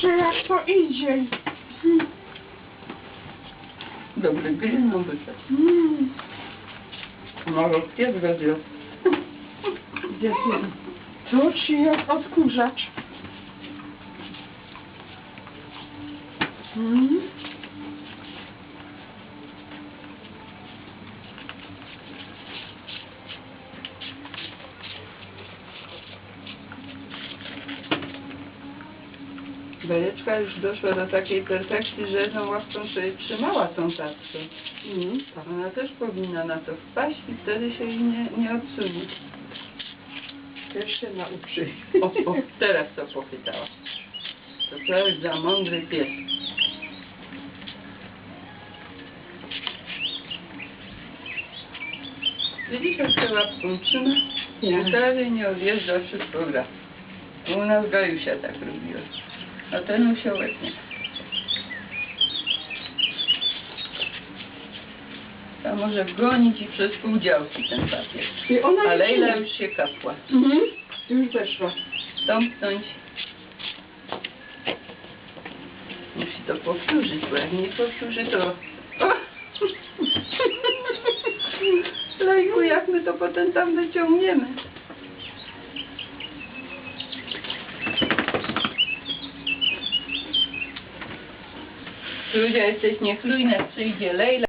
Czy jak to idzie? Dobry nam wyszedł. Mm. Może pies ty? Tu ci jak odkurzacz. Mm. Beleczka już doszła do takiej perfekcji, że jedną łapką sobie trzymała tą tackę. Mm. Tak. Ona też powinna na to wpaść i wtedy się jej nie, nie odsunie. Też się nauczy. O, o, teraz to pochytała. To to jest za mądry pies. Widzisz, jak się łapką trzyma? Nie. Nie dalej nie odjeżdża, wszystko gra. U nas Gajusia tak robiła. A ten usiołek nie. A może gonić i przez pół działki ten papier. I ona A Lejla już się kapła. Mhm. Już weszła. Stąpnąć. Musi to powtórzyć, bo jak nie powtórzy, to... Lejku, jak my to potem tam wyciągniemy? Ludzie, jesteś niechlujna, przyjdzie Lejla.